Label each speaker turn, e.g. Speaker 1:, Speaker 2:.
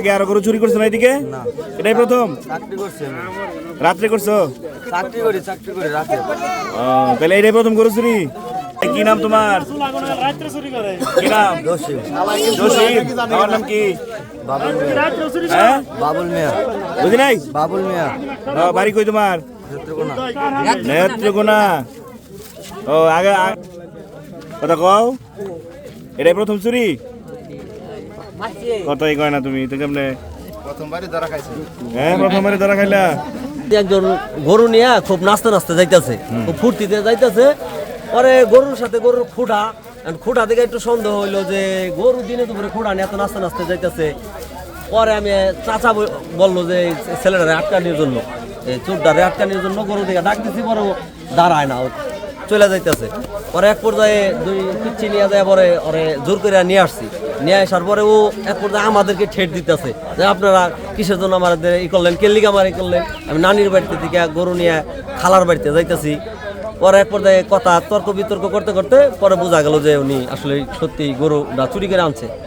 Speaker 1: আগে আরও গরু চুরি করছ না এদিকে? এটাই প্রথম? রাত্রে করছ?
Speaker 2: চাকরি করি চাকরি করি রাতে।
Speaker 1: তাহলে এটাই প্রথম গরু চুরি? কি নাম তোমার? কি নাম? আমার নাম কি?
Speaker 2: বাবুল মিয়া।
Speaker 1: হ্যাঁ?
Speaker 2: বাবুল মিয়া।
Speaker 1: বুঝি নাই?
Speaker 2: বাবুল মিয়া।
Speaker 1: বাড়ি কই তোমার?
Speaker 2: নেত্রকোনা।
Speaker 1: ও আগে কথা কও। এটাই প্রথম চুরি? কতই কয় না তুমি? তো কেমনে?
Speaker 2: প্রথমবারই ধরা খাইছি।
Speaker 1: হ্যাঁ প্রথমবারে ধরা খাইলা?
Speaker 3: একজন গরু নিয়ে খুব নাচতে নাচতে যাইতেছে খুব ফুর্তিতে যাইতেছে। পরে গরুর সাথে গরুর খুঁটা খুঁটা দেখে একটু সন্দেহ হইল যে গরু দিনে দুপুরে খুঁটা নিয়ে এত নাচতে নাচতে যাইতেছে। পরে আমি চাচা বলল যে ছেলেটারে আটকানোর জন্য এই চোরটারে আটকানোর জন্য গরু দিকে ডাক দিছি পরে দাঁড়ায় না চলে যাইতেছে। পরে এক পর্যায়ে দুই পিচ্ছি নিয়ে যায়, পরে ওরে জোর করে নিয়ে আসছি। নিয়ে আসার পরে ও এক পর্যায়ে আমাদেরকে ঠেট দিতেছে যে, আপনারা কিসের জন্য আমাদের ই করলেন? কেল্লিকে আমার ই করলেন? আমি নানির বাড়িতে থেকে গরু নিয়ে খালার বাড়িতে যাইতেছি। পরে এক পর্যায়ে কথা তর্ক বিতর্ক করতে করতে পরে বোঝা গেল যে, উনি আসলে সত্যি গরুটা চুরি করে আনছে।